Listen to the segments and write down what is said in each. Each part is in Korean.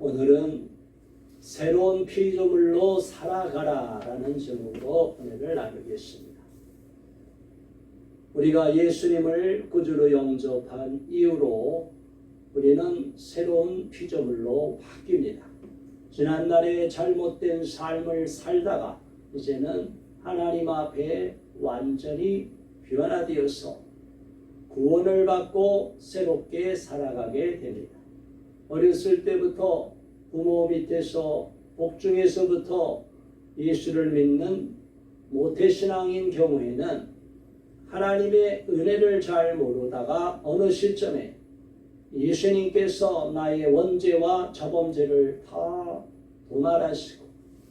오늘은 새로운 피조물로 살아가라 라는 제목으로 은혜를 나누겠습니다. 우리가 예수님을 구주로 영접한 이후로 우리는 새로운 피조물로 바뀝니다. 지난날에 잘못된 삶을 살다가 이제는 하나님 앞에 완전히 변화되어서 구원을 받고 새롭게 살아가게 됩니다. 어렸을 때부터 부모 밑에서 복중에서부터 예수를 믿는 모태신앙인 경우에는 하나님의 은혜를 잘 모르다가 어느 시점에 예수님께서 나의 원죄와 자범죄를 다 도말하시고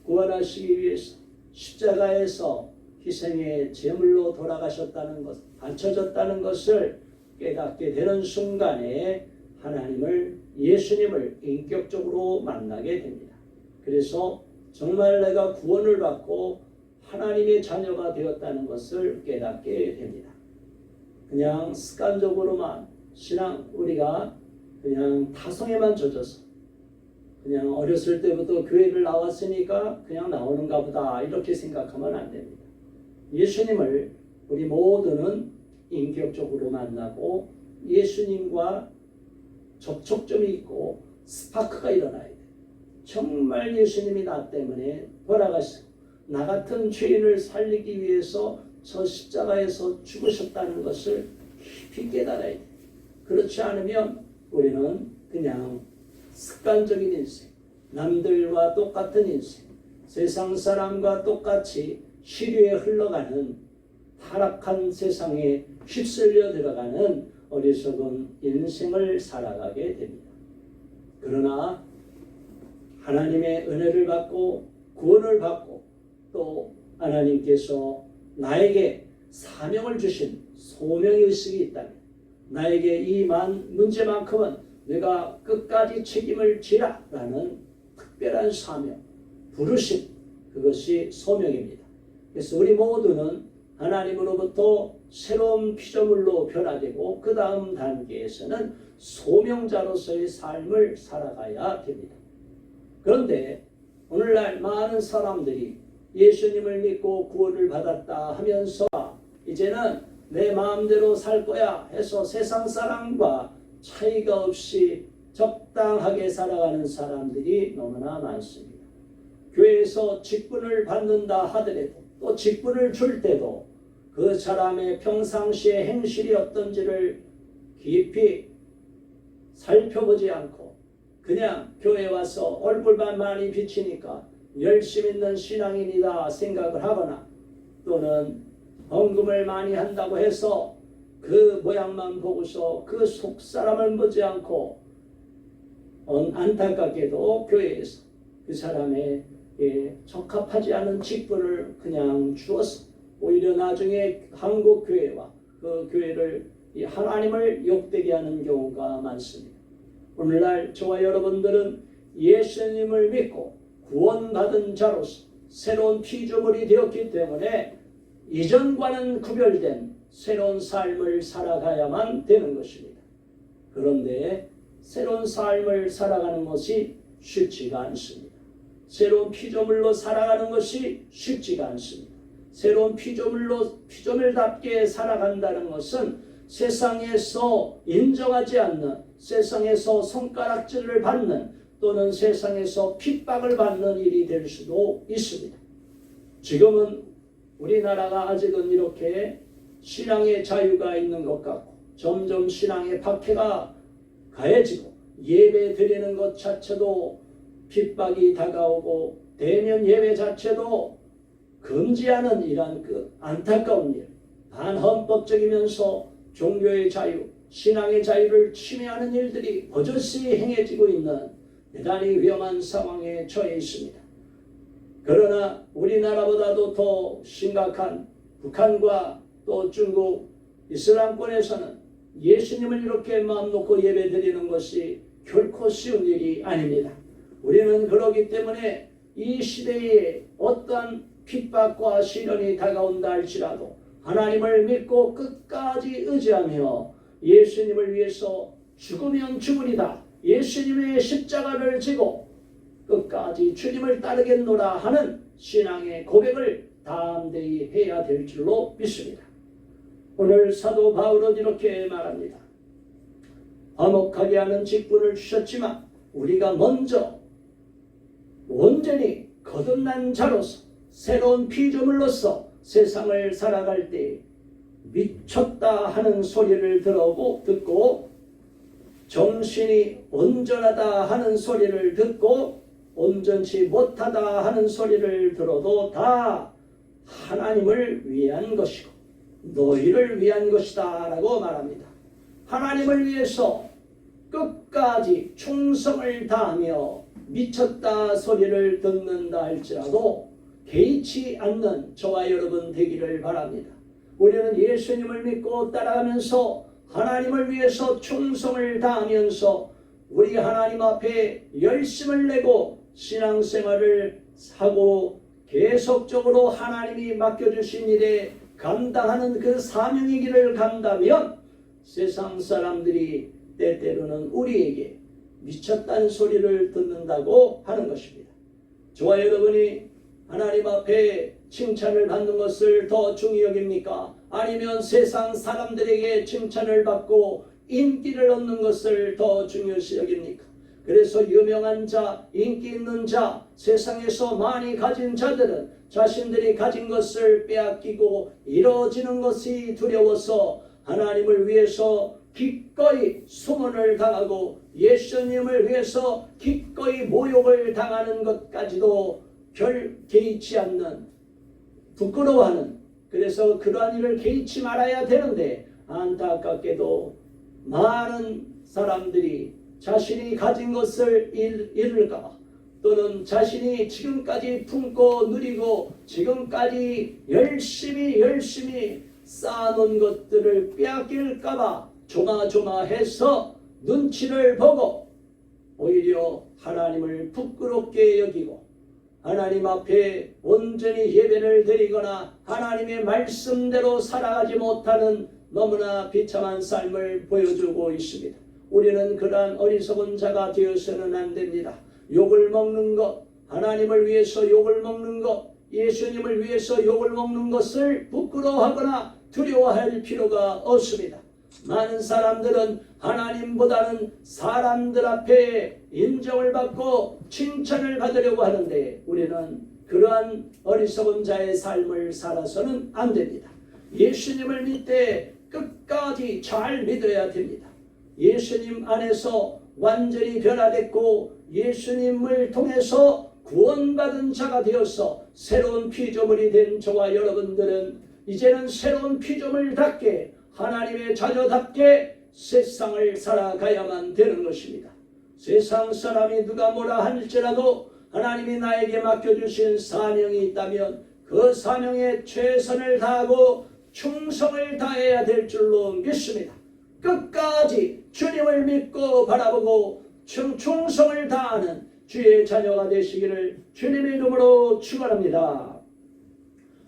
구원하시기 위해서 십자가에서 희생의 제물로 돌아가셨다는 것, 바쳐졌다는 것을 깨닫게 되는 순간에 하나님을 예수님을 인격적으로 만나게 됩니다. 그래서 정말 내가 구원을 받고 하나님의 자녀가 되었다는 것을 깨닫게 됩니다. 그냥 습관적으로만 신앙 우리가 그냥 타성에만 젖어서 그냥 어렸을 때부터 교회를 나왔으니까 그냥 나오는가 보다 이렇게 생각하면 안 됩니다. 예수님을 우리 모두는 인격적으로 만나고 예수님과 접촉점이 있고 스파크가 일어나야 돼. 정말 예수님이 나 때문에 돌아가시고 나 같은 죄인을 살리기 위해서 저 십자가에서 죽으셨다는 것을 깊이 깨달아야 돼. 그렇지 않으면 우리는 그냥 습관적인 인생, 남들과 똑같은 인생, 세상 사람과 똑같이 시류에 흘러가는 타락한 세상에 휩쓸려 들어가는 어리석은 인생을 살아가게 됩니다. 그러나 하나님의 은혜를 받고 구원을 받고 또 하나님께서 나에게 사명을 주신 소명의 의식이 있다면 나에게 이만 문제만큼은 내가 끝까지 책임을 지라 라는 특별한 사명, 부르심 그것이 소명입니다. 그래서 우리 모두는 하나님으로부터 새로운 피조물로 변화되고 그 다음 단계에서는 소명자로서의 삶을 살아가야 됩니다. 그런데 오늘날 많은 사람들이 예수님을 믿고 구원을 받았다 하면서 이제는 내 마음대로 살 거야 해서 세상 사람과 차이가 없이 적당하게 살아가는 사람들이 너무나 많습니다. 교회에서 직분을 받는다 하더라도 또 직분을 줄 때도 그 사람의 평상시의 행실이 어떤지를 깊이 살펴보지 않고 그냥 교회 와서 얼굴만 많이 비치니까 열심 있는 신앙인이다 생각을 하거나 또는 헌금을 많이 한다고 해서 그 모양만 보고서 그 속 사람을 보지 않고 안타깝게도 교회에서 그 사람의 예, 적합하지 않은 직분을 그냥 주었어. 오히려 나중에 한국 교회와 그 교회를 하나님을 욕되게 하는 경우가 많습니다. 오늘날 저와 여러분들은 예수님을 믿고 구원받은 자로서 새로운 피조물이 되었기 때문에 이전과는 구별된 새로운 삶을 살아가야만 되는 것입니다. 그런데 새로운 삶을 살아가는 것이 쉽지가 않습니다. 새로운 피조물로 살아가는 것이 쉽지가 않습니다. 새로운 피조물로 피조물답게 살아간다는 것은 세상에서 인정하지 않는 세상에서 손가락질을 받는 또는 세상에서 핍박을 받는 일이 될 수도 있습니다. 지금은 우리나라가 아직은 이렇게 신앙의 자유가 있는 것 같고 점점 신앙의 박해가 가해지고 예배 드리는 것 자체도 핍박이 다가오고 대면 예배 자체도 금지하는 이런 그 안타까운 일, 반헌법적이면서 종교의 자유, 신앙의 자유를 침해하는 일들이 버젓이 행해지고 있는 대단히 위험한 상황에 처해 있습니다. 그러나 우리나라보다도 더 심각한 북한과 또 중국 이슬람권에서는 예수님을 이렇게 마음 놓고 예배 드리는 것이 결코 쉬운 일이 아닙니다. 우리는 그러기 때문에 이 시대에 어떠한 핍박과 시련이 다가온다 할지라도 하나님을 믿고 끝까지 의지하며 예수님을 위해서 죽으면 죽으리다 예수님의 십자가를 지고 끝까지 주님을 따르겠노라 하는 신앙의 고백을 담대히 해야 될 줄로 믿습니다. 오늘 사도 바울은 이렇게 말합니다. 화목하게 하는 직분을 주셨지만 우리가 먼저 온전히 거듭난 자로서 새로운 피조물로서 세상을 살아갈 때 미쳤다 하는 소리를 들어고 듣고 정신이 온전하다 하는 소리를 듣고 온전치 못하다 하는 소리를 들어도 다 하나님을 위한 것이고 너희를 위한 것이다 라고 말합니다. 하나님을 위해서 끝까지 충성을 다하며 미쳤다 소리를 듣는다 할지라도 개의치 않는 저와 여러분 되기를 바랍니다. 우리는 예수님을 믿고 따라가면서 하나님을 위해서 충성을 다하면서 우리 하나님 앞에 열심을 내고 신앙생활을 하고 계속적으로 하나님이 맡겨주신 일에 감당하는 그 사명이기를 간다면 세상 사람들이 때때로는 우리에게 미쳤다는 소리를 듣는다고 하는 것입니다. 저와 여러분이 하나님 앞에 칭찬을 받는 것을 더 중히 여깁니까? 아니면 세상 사람들에게 칭찬을 받고 인기를 얻는 것을 더 중요시 여깁니까? 그래서 유명한 자, 인기 있는 자, 세상에서 많이 가진 자들은 자신들이 가진 것을 빼앗기고 이뤄지는 것이 두려워서 하나님을 위해서 기꺼이 수문을 당하고 예수님을 위해서 기꺼이 모욕을 당하는 것까지도 별 개의치 않는 부끄러워하는 그래서 그러한 일을 개의치 말아야 되는데 안타깝게도 많은 사람들이 자신이 가진 것을 잃, 잃을까봐 또는 자신이 지금까지 품고 누리고 지금까지 열심히 열심히 쌓아놓은 것들을 빼앗길까봐 조마조마해서 눈치를 보고 오히려 하나님을 부끄럽게 여기고 하나님 앞에 온전히 예배를 드리거나 하나님의 말씀대로 살아가지 못하는 너무나 비참한 삶을 보여주고 있습니다. 우리는 그러한 어리석은 자가 되어서는 안 됩니다. 욕을 먹는 것, 하나님을 위해서 욕을 먹는 것, 예수님을 위해서 욕을 먹는 것을 부끄러워하거나 두려워할 필요가 없습니다. 많은 사람들은 하나님보다는 사람들 앞에 인정을 받고 칭찬을 받으려고 하는데 우리는 그러한 어리석은 자의 삶을 살아서는 안 됩니다. 예수님을 믿되 끝까지 잘 믿어야 됩니다. 예수님 안에서 완전히 변화됐고 예수님을 통해서 구원받은 자가 되어서 새로운 피조물이 된 저와 여러분들은 이제는 새로운 피조물답게 하나님의 자녀답게 세상을 살아가야만 되는 것입니다. 세상 사람이 누가 뭐라 할지라도 하나님이 나에게 맡겨주신 사명이 있다면 그 사명에 최선을 다하고 충성을 다해야 될 줄로 믿습니다. 끝까지 주님을 믿고 바라보고 충성을 다하는 주의 자녀가 되시기를 주님의 이름으로 축원합니다.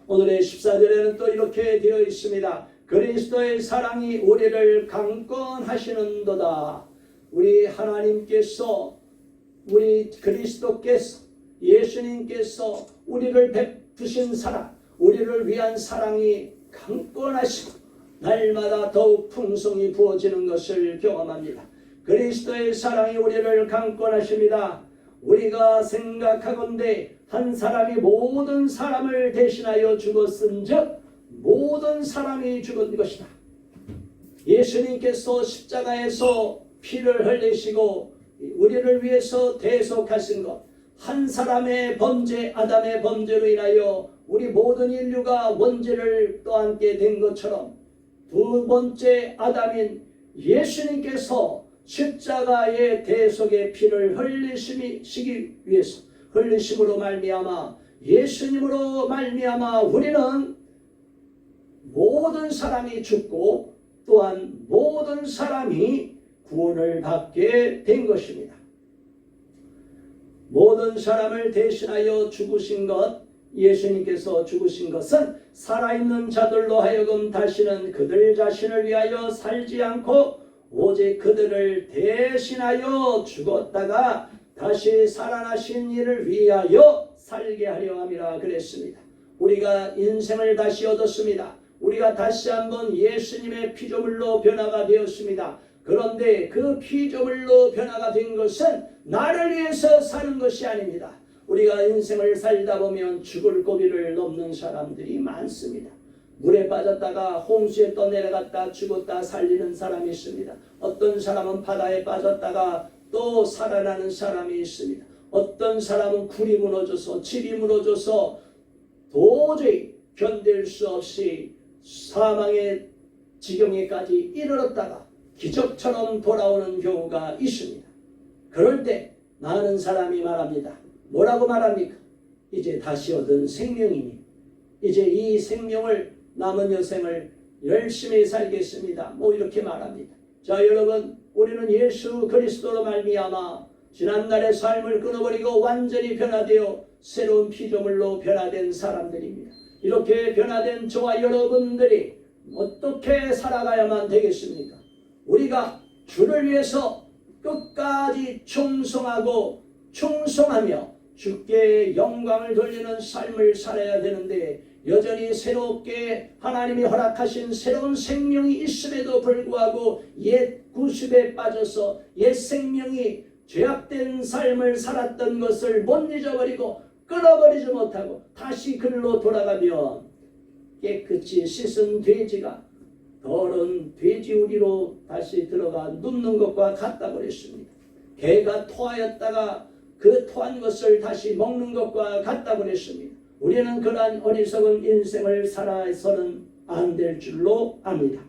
오늘의 14절에는 또 이렇게 되어 있습니다. 그리스도의 사랑이 우리를 강권하시는도다. 우리 하나님께서 우리 그리스도께서 예수님께서 우리를 베푸신 사랑, 우리를 위한 사랑이 강권하시고 날마다 더욱 풍성이 부어지는 것을 경험합니다. 그리스도의 사랑이 우리를 강권하십니다. 우리가 생각하건대 한 사람이 모든 사람을 대신하여 죽었은즉 모든 사람이 죽은 것이다. 예수님께서 십자가에서 피를 흘리시고 우리를 위해서 대속하신 것, 한 사람의 범죄, 아담의 범죄로 인하여 우리 모든 인류가 원죄를 떠안게 된 것처럼 두 번째 아담인 예수님께서 십자가의 대속의 피를 흘리시기 위해서 흘리심으로 말미암아 예수님으로 말미암아 우리는 모든 사람이 죽고 또한 모든 사람이 구원을 받게 된 것입니다. 모든 사람을 대신하여 죽으신 것, 예수님께서 죽으신 것은 살아있는 자들로 하여금 다시는 그들 자신을 위하여 살지 않고 오직 그들을 대신하여 죽었다가 다시 살아나신 이를 위하여 살게 하려 함이라 그랬습니다. 우리가 인생을 다시 얻었습니다. 우리가 다시 한번 예수님의 피조물로 변화가 되었습니다. 그런데 그 피조물로 변화가 된 것은 나를 위해서 사는 것이 아닙니다. 우리가 인생을 살다 보면 죽을 고비를 넘는 사람들이 많습니다. 물에 빠졌다가 홍수에 떠내려갔다 죽었다 살리는 사람이 있습니다. 어떤 사람은 바다에 빠졌다가 또 살아나는 사람이 있습니다. 어떤 사람은 굴이 무너져서 집이 무너져서 도저히 견딜 수 없이 사망의 지경에까지 이르렀다가 기적처럼 돌아오는 경우가 있습니다. 그럴 때 나는 사람이 말합니다. 뭐라고 말합니까? 이제 다시 얻은 생명이니 이제 이 생명을 남은 여생을 열심히 살겠습니다. 뭐 이렇게 말합니다. 자 여러분 우리는 예수 그리스도로 말미암아 지난날의 삶을 끊어버리고 완전히 변화되어 새로운 피조물로 변화된 사람들입니다. 이렇게 변화된 저와 여러분들이 어떻게 살아가야만 되겠습니까? 우리가 주를 위해서 끝까지 충성하고 충성하며 주께 영광을 돌리는 삶을 살아야 되는데 여전히 새롭게 하나님이 허락하신 새로운 생명이 있음에도 불구하고 옛 구습에 빠져서 옛 생명이 죄악된 삶을 살았던 것을 못 잊어버리고 끊어버리지 못하고 다시 그리로 돌아가면 깨끗이 씻은 돼지가 더러운 돼지우리로 다시 들어가 눕는 것과 같다고 그랬습니다. 개가 토하였다가 그 토한 것을 다시 먹는 것과 같다고 그랬습니다. 우리는 그러한 어리석은 인생을 살아서는 안 될 줄로 압니다.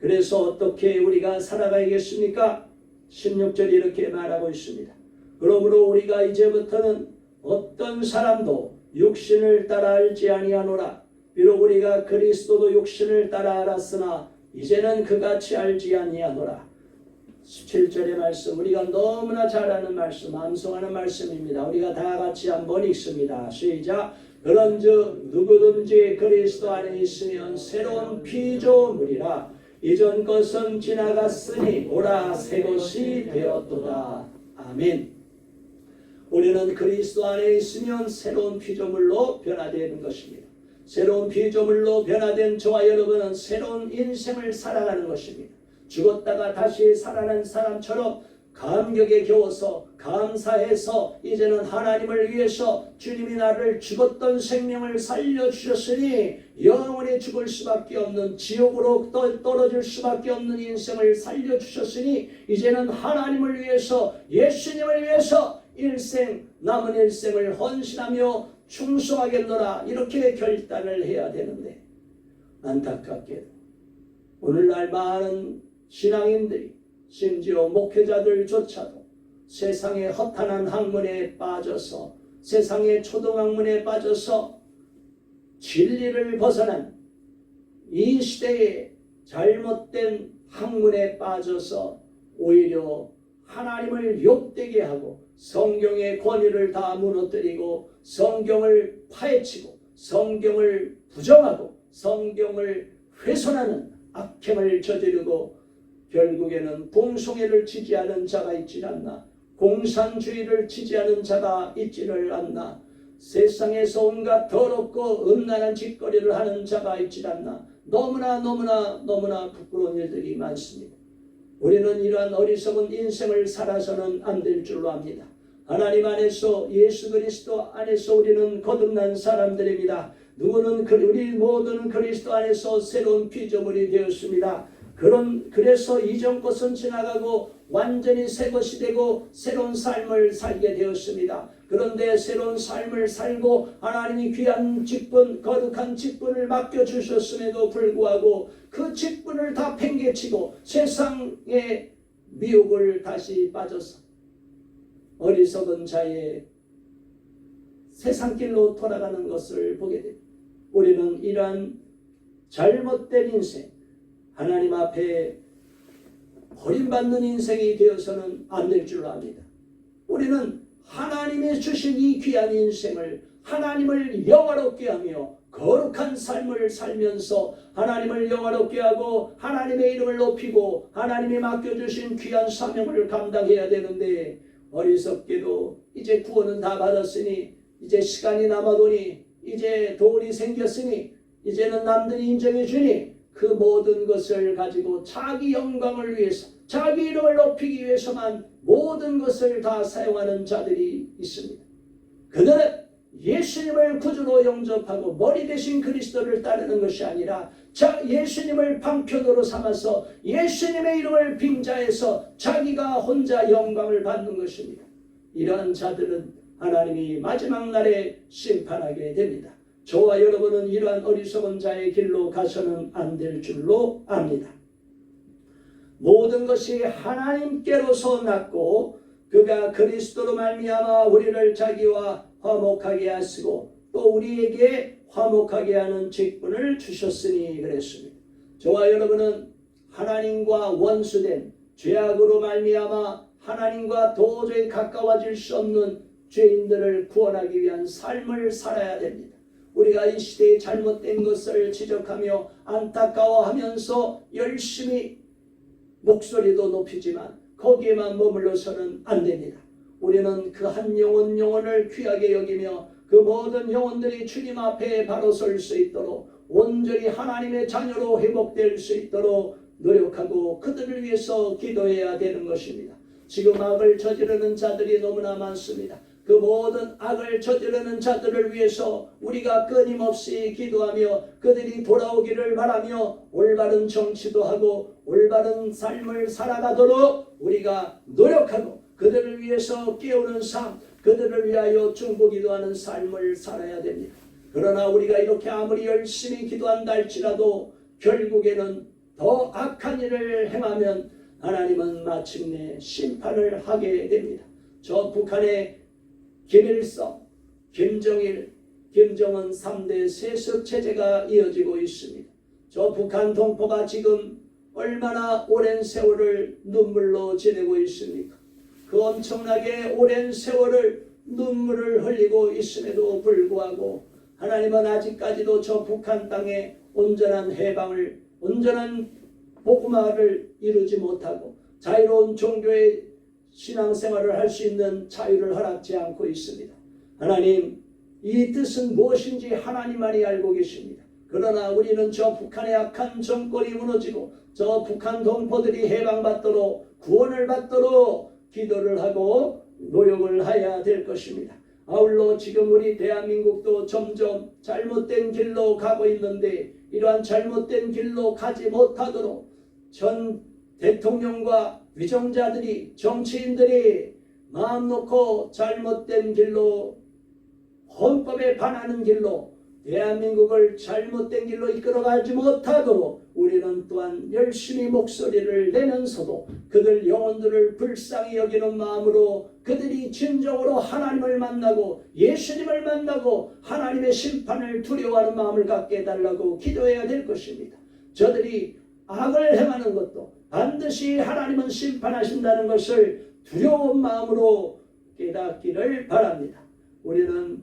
그래서 어떻게 우리가 살아가야겠습니까? 16절이 이렇게 말하고 있습니다. 그러므로 우리가 이제부터는 어떤 사람도 육신을 따라 알지 아니하노라. 비록 우리가 그리스도도 육신을 따라 알았으나 이제는 그같이 알지 아니하노라. 17절의 말씀 우리가 너무나 잘 아는 말씀 암송하는 말씀입니다. 우리가 다 같이 한번 읽습니다. 시작 그런즉 누구든지 그리스도 안에 있으면 새로운 피조물이라 이전 것은 지나갔으니 오라 새 것이 되었도다. 아멘. 우리는 그리스도 안에 있으면 새로운 피조물로 변화되는 것입니다. 새로운 피조물로 변화된 저와 여러분은 새로운 인생을 살아가는 것입니다. 죽었다가 다시 살아난 사람처럼 감격에 겨워서 감사해서 이제는 하나님을 위해서 주님이 나를 죽었던 생명을 살려주셨으니 영원히 죽을 수밖에 없는 지옥으로 떠- 떨어질 수밖에 없는 인생을 살려주셨으니 이제는 하나님을 위해서 예수님을 위해서 일생 남은 일생을 헌신하며 충성하겠노라 이렇게 결단을 해야 되는데 안타깝게도 오늘날 많은 신앙인들이 심지어 목회자들조차도 세상의 허탄한 학문에 빠져서 세상의 초등학문에 빠져서 진리를 벗어난 이 시대의 잘못된 학문에 빠져서 오히려 하나님을 욕되게 하고 성경의 권위를 다 무너뜨리고 성경을 파헤치고 성경을 부정하고 성경을 훼손하는 악행을 저지르고 결국에는 봉송회를 지지하는 자가 있질 않나 공산주의를 지지하는 자가 있지를 않나 세상에서 온갖 더럽고 음란한 짓거리를 하는 자가 있질 않나 너무나 너무나 너무나 부끄러운 일들이 많습니다. 우리는 이러한 어리석은 인생을 살아서는 안 될 줄로 압니다. 하나님 안에서 예수 그리스도 안에서 우리는 거듭난 사람들입니다. 누구는 그- 우리 모두는 그리스도 안에서 새로운 피조물이 되었습니다. 그런 그래서 이전 것은 지나가고 완전히 새 것이 되고 새로운 삶을 살게 되었습니다. 그런데 새로운 삶을 살고 하나님이 귀한 직분, 거룩한 직분을 맡겨 주셨음에도 불구하고 그 직분을 다 팽개치고 세상의 미혹을 다시 빠져서 어리석은 자의 세상 길로 돌아가는 것을 보게 됩니다. 우리는 이러한 잘못된 인생, 하나님 앞에 버림받는 인생이 되어서는 안 될 줄 압니다. 우리는 하나님의 주신 이 귀한 인생을 하나님을 영화롭게 하며 거룩한 삶을 살면서 하나님을 영화롭게 하고 하나님의 이름을 높이고 하나님이 맡겨주신 귀한 사명을 감당해야 되는데 어리석게도 이제 구원은 다 받았으니 이제 시간이 남아도니 이제 돈이 생겼으니 이제는 남들이 인정해 주니 그 모든 것을 가지고 자기 영광을 위해서 자기 이름을 높이기 위해서만 모든 것을 다 사용하는 자들이 있습니다. 그들은 예수님을 구주로 영접하고 머리 대신 그리스도를 따르는 것이 아니라 자 예수님을 방편으로 삼아서 예수님의 이름을 빙자해서 자기가 혼자 영광을 받는 것입니다. 이러한 자들은 하나님이 마지막 날에 심판하게 됩니다. 저와 여러분은 이러한 어리석은 자의 길로 가서는 안 될 줄로 압니다. 모든 것이 하나님께로서 났고 그가 그리스도로 말미암아 우리를 자기와 화목하게 하시고 또 우리에게 화목하게 하는 직분을 주셨으니 그랬습니다. 저와 여러분은 하나님과 원수된 죄악으로 말미암아 하나님과 도저히 가까워질 수 없는 죄인들을 구원하기 위한 삶을 살아야 됩니다. 우리가 이 시대의 잘못된 것을 지적하며 안타까워하면서 열심히 목소리도 높이지만 거기에만 머물러서는 안 됩니다. 우리는 그 한 영혼 영혼을 귀하게 여기며 그 모든 영혼들이 주님 앞에 바로 설 수 있도록 온전히 하나님의 자녀로 회복될 수 있도록 노력하고 그들을 위해서 기도해야 되는 것입니다. 지금 악을 저지르는 자들이 너무나 많습니다. 그 모든 악을 저지르는 자들을 위해서 우리가 끊임없이 기도하며 그들이 돌아오기를 바라며 올바른 정치도 하고 올바른 삶을 살아가도록 우리가 노력하고 그들을 위해서 깨우는 삶, 그들을 위하여 중보 기도하는 삶을 살아야 됩니다. 그러나 우리가 이렇게 아무리 열심히 기도한다 할지라도 결국에는 더 악한 일을 행하면 하나님은 마침내 심판을 하게 됩니다. 저 북한의 김일성, 김정일, 김정은 3대 세습 체제가 이어지고 있습니다. 저 북한 동포가 지금 얼마나 오랜 세월을 눈물로 지내고 있습니까? 그 엄청나게 오랜 세월을 눈물을 흘리고 있음에도 불구하고 하나님은 아직까지도 저 북한 땅에 온전한 해방을 온전한 복음화를 이루지 못하고 자유로운 종교의 신앙생활을 할 수 있는 자유를 허락지 않고 있습니다. 하나님 이 뜻은 무엇인지 하나님만이 알고 계십니다. 그러나 우리는 저 북한의 악한 정권이 무너지고 저 북한 동포들이 해방받도록 구원을 받도록 기도를 하고 노력을 해야 될 것입니다. 아울러 지금 우리 대한민국도 점점 잘못된 길로 가고 있는데 이러한 잘못된 길로 가지 못하도록 전 대통령과 위정자들이 정치인들이 마음 놓고 잘못된 길로 헌법에 반하는 길로 대한민국을 잘못된 길로 이끌어가지 못하도록 우리는 또한 열심히 목소리를 내면서도 그들 영혼들을 불쌍히 여기는 마음으로 그들이 진정으로 하나님을 만나고 예수님을 만나고 하나님의 심판을 두려워하는 마음을 갖게 해달라고 기도해야 될 것입니다. 저들이 악을 행하는 것도 반드시 하나님은 심판하신다는 것을 두려운 마음으로 깨닫기를 바랍니다. 우리는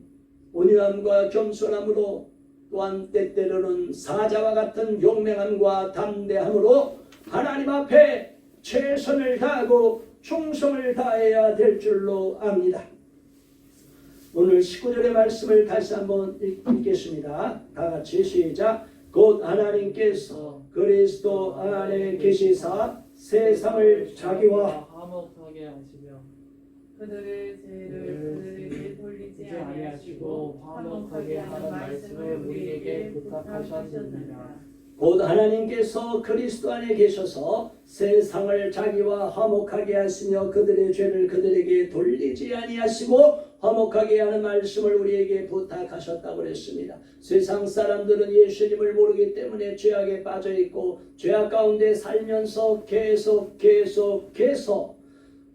온유함과 겸손함으로 또한 때때로는 사자와 같은 용맹함과 담대함으로 하나님 앞에 최선을 다하고 충성을 다해야 될 줄로 압니다. 오늘 19절의 말씀을 다시 한번 읽겠습니다. 다 같이 시작. 곧 하나님께서 그리스도 안에 계시사 세상을 자기와 화목하게 하시며 그들의 죄를 그들에게 돌리지 아니하시고 화목하게 하는 말씀을 우리에게 부탁하셨느니라. 곧 하나님께서 그리스도 안에 계셔서 세상을 자기와 화목하게 하시며 그들의 죄를 그들에게 돌리지 아니하시고 화목하게 하는 말씀을 우리에게 부탁하셨다고 그랬습니다. 세상 사람들은 예수님을 모르기 때문에 죄악에 빠져 있고 죄악 가운데 살면서 계속 계속 계속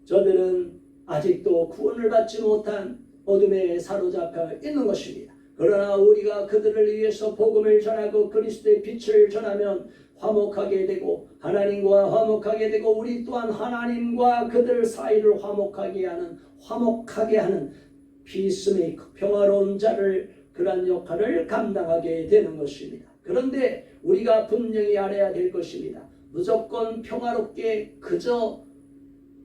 저들은 아직도 구원을 받지 못한 어둠에 사로잡혀 있는 것입니다. 그러나 우리가 그들을 위해서 복음을 전하고 그리스도의 빛을 전하면 화목하게 되고 하나님과 화목하게 되고 우리 또한 하나님과 그들 사이를 화목하게 하는 화목하게 하는 피스메이커 평화로운 자를 그런 역할을 감당하게 되는 것입니다. 그런데 우리가 분명히 알아야 될 것입니다. 무조건 평화롭게 그저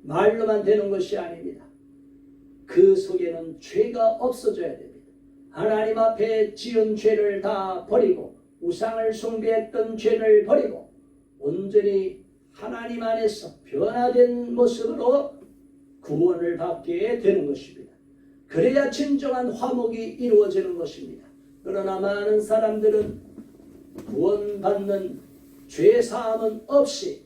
말로만 되는 것이 아닙니다. 그 속에는 죄가 없어져야 됩니다. 하나님 앞에 지은 죄를 다 버리고 우상을 숭배했던 죄를 버리고 온전히 하나님 안에서 변화된 모습으로 구원을 받게 되는 것입니다. 그래야 진정한 화목이 이루어지는 것입니다. 그러나 많은 사람들은 구원받는 죄 사함은 없이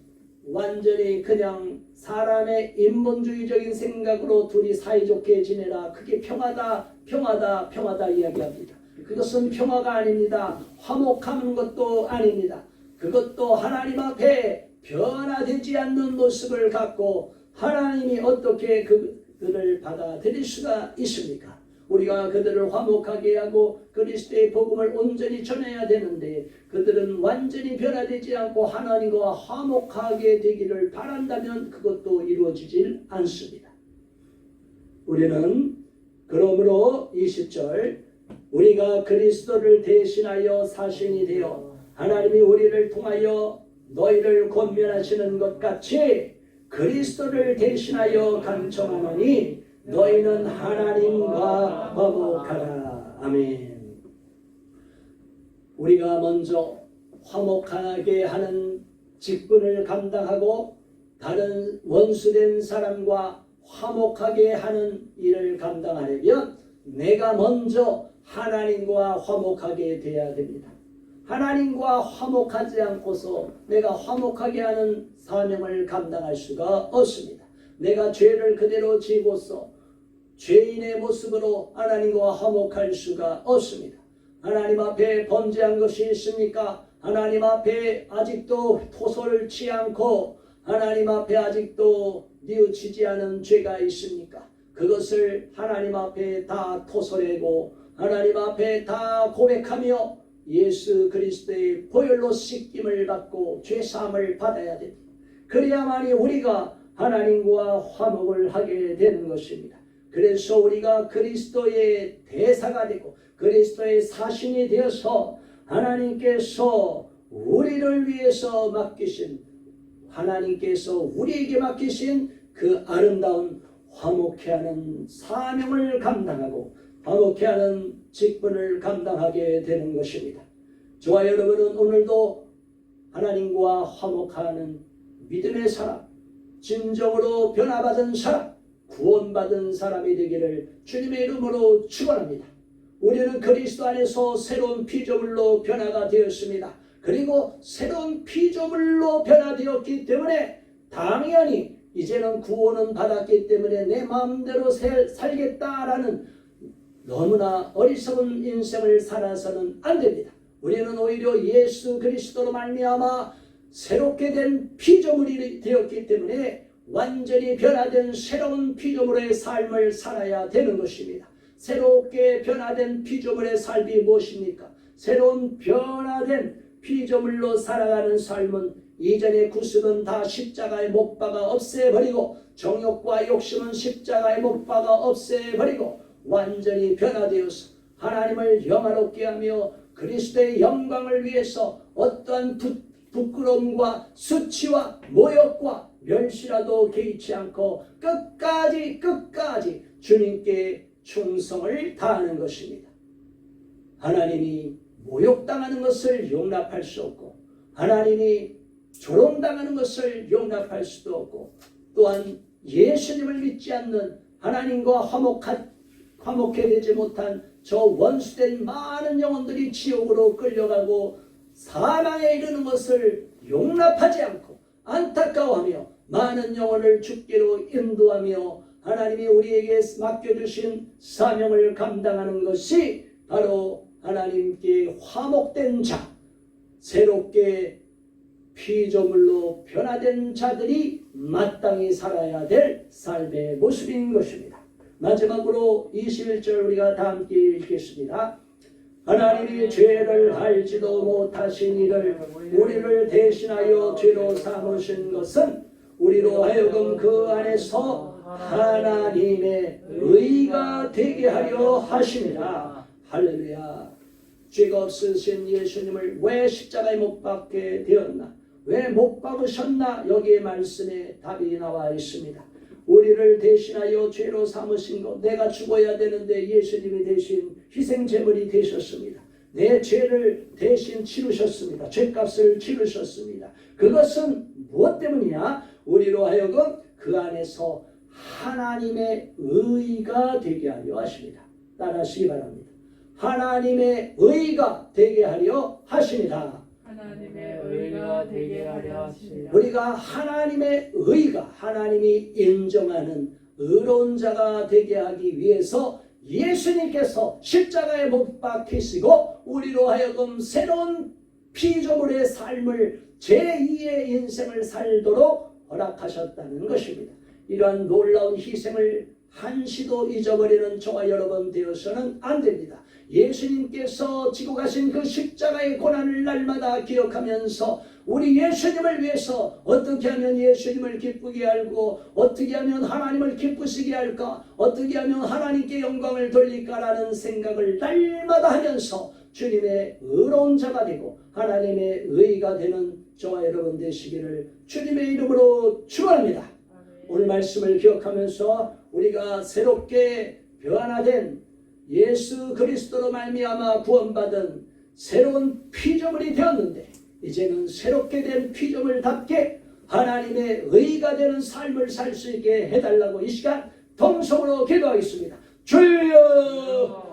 완전히 그냥 사람의 인본주의적인 생각으로 둘이 사이좋게 지내라. 그게 평화다, 평화다, 평화다 이야기합니다. 그것은 평화가 아닙니다. 화목하는 것도 아닙니다. 그것도 하나님 앞에 변화되지 않는 모습을 갖고 하나님이 어떻게 그 들을 받아들일 수가 있습니까? 우리가 그들을 화목하게 하고 그리스도의 복음을 온전히 전해야 되는데 그들은 완전히 변화되지 않고 하나님과 화목하게 되기를 바란다면 그것도 이루어지질 않습니다. 우리는 그러므로 20절 우리가 그리스도를 대신하여 사신이 되어 하나님이 우리를 통하여 너희를 권면하시는 것 같이 그리스도를 대신하여 간청하노니 너희는 하나님과 화목하라. 아멘. 우리가 먼저 화목하게 하는 직분을 감당하고 다른 원수된 사람과 화목하게 하는 일을 감당하려면 내가 먼저 하나님과 화목하게 돼야 됩니다. 하나님과 화목하지 않고서 내가 화목하게 하는 사명을 감당할 수가 없습니다. 내가 죄를 그대로 지고서 죄인의 모습으로 하나님과 화목할 수가 없습니다. 하나님 앞에 범죄한 것이 있습니까? 하나님 앞에 아직도 토소를 치 않고 하나님 앞에 아직도 뉘우치지 않은 죄가 있습니까? 그것을 하나님 앞에 다 토설내고 하나님 앞에 다 고백하며 예수 그리스도의 보혈로 씻김을 받고 죄 사함을 받아야 됩니다. 그래야만이 우리가 하나님과 화목을 하게 되는 것입니다. 그래서 우리가 그리스도의 대사가 되고 그리스도의 사신이 되어서 하나님께서 우리를 위해서 맡기신 하나님께서 우리에게 맡기신 그 아름다운 화목해 하는 사명을 감당하고 화목해 하는 직분을 감당하게 되는 것입니다. 저와 여러분은 오늘도 하나님과 화목하는 믿음의 사람, 진정으로 변화받은 사람, 구원받은 사람이 되기를 주님의 이름으로 축원합니다. 우리는 그리스도 안에서 새로운 피조물로 변화가 되었습니다. 그리고 새로운 피조물로 변화되었기 때문에 당연히 이제는 구원은 받았기 때문에 내 마음대로 살, 살겠다라는 너무나 어리석은 인생을 살아서는 안 됩니다. 우리는 오히려 예수 그리스도로 말미암아 새롭게 된 피조물이 되었기 때문에 완전히 변화된 새로운 피조물의 삶을 살아야 되는 것입니다. 새롭게 변화된 피조물의 삶이 무엇입니까? 새로운 변화된 피조물로 살아가는 삶은 이전의 구습은 다 십자가에 못 박아 없애버리고 정욕과 욕심은 십자가에 못 박아 없애버리고 완전히 변화되어서 하나님을 영화롭게 하며 그리스도의 영광을 위해서 어떠한 부, 부끄러움과 수치와 모욕과 멸시라도 개의치 않고 끝까지 끝까지 주님께 충성을 다하는 것입니다. 하나님이 모욕당하는 것을 용납할 수 없고 하나님이 조롱당하는 것을 용납할 수도 없고 또한 예수님을 믿지 않는 하나님과 화목하, 화목해 되지 못한 저 원수된 많은 영혼들이 지옥으로 끌려가고 사망에 이르는 것을 용납하지 않고 안타까워하며 많은 영혼을 죽기로 인도하며 하나님이 우리에게 맡겨주신 사명을 감당하는 것이 바로 하나님께 화목된 자, 새롭게 피조물로 변화된 자들이 마땅히 살아야 될 삶의 모습인 것입니다. 마지막으로 21절 우리가 다 함께 읽겠습니다. 하나님이 죄를 알지도 못하신 이를 우리를 대신하여 죄로 삼으신 것은 우리로 하여금 그 안에서 하나님의 의가 되게 하려 하심이라 할렐루야. 죄가 없으신 예수님을 왜 십자가에 못 박게 되었나? 왜 못 박으셨나? 여기에 말씀에 답이 나와 있습니다. 우리를 대신하여 죄로 삼으신 것, 내가 죽어야 되는데 예수님이 대신 희생 제물이 되셨습니다. 내 죄를 대신 치르셨습니다. 죄값을 치르셨습니다. 그것은 무엇 때문이냐? 우리로 하여금 그 안에서 하나님의 의가 되게 하려 하십니다. 따라하시기 바랍니다. 하나님의 의가 되게 하려 하십니다. 하나님의 의가 되게 하려 하시니라. 우리가 하나님의 의가 하나님이 인정하는 의로운 자가 되게 하기 위해서 예수님께서 십자가에 못 박히시고 우리로 하여금 새로운 피조물의 삶을 제2의 인생을 살도록 허락하셨다는 것입니다. 이러한 놀라운 희생을 한시도 잊어버리는 저와 여러분 되어서는 안 됩니다. 예수님께서 지고 가신 그 십자가의 고난을 날마다 기억하면서 우리 예수님을 위해서 어떻게 하면 예수님을 기쁘게 알고 어떻게 하면 하나님을 기쁘시게 할까 어떻게 하면 하나님께 영광을 돌릴까라는 생각을 날마다 하면서 주님의 의로운 자가 되고 하나님의 의가 되는 저와 여러분 되시기를 주님의 이름으로 축원합니다. 오늘 말씀을 기억하면서 우리가 새롭게 변화된 예수 그리스도로 말미암아 구원받은 새로운 피조물이 되었는데 이제는 새롭게 된 피조물답게 하나님의 의가 되는 삶을 살 수 있게 해달라고 이 시간 동성으로 기도하겠습니다. 주여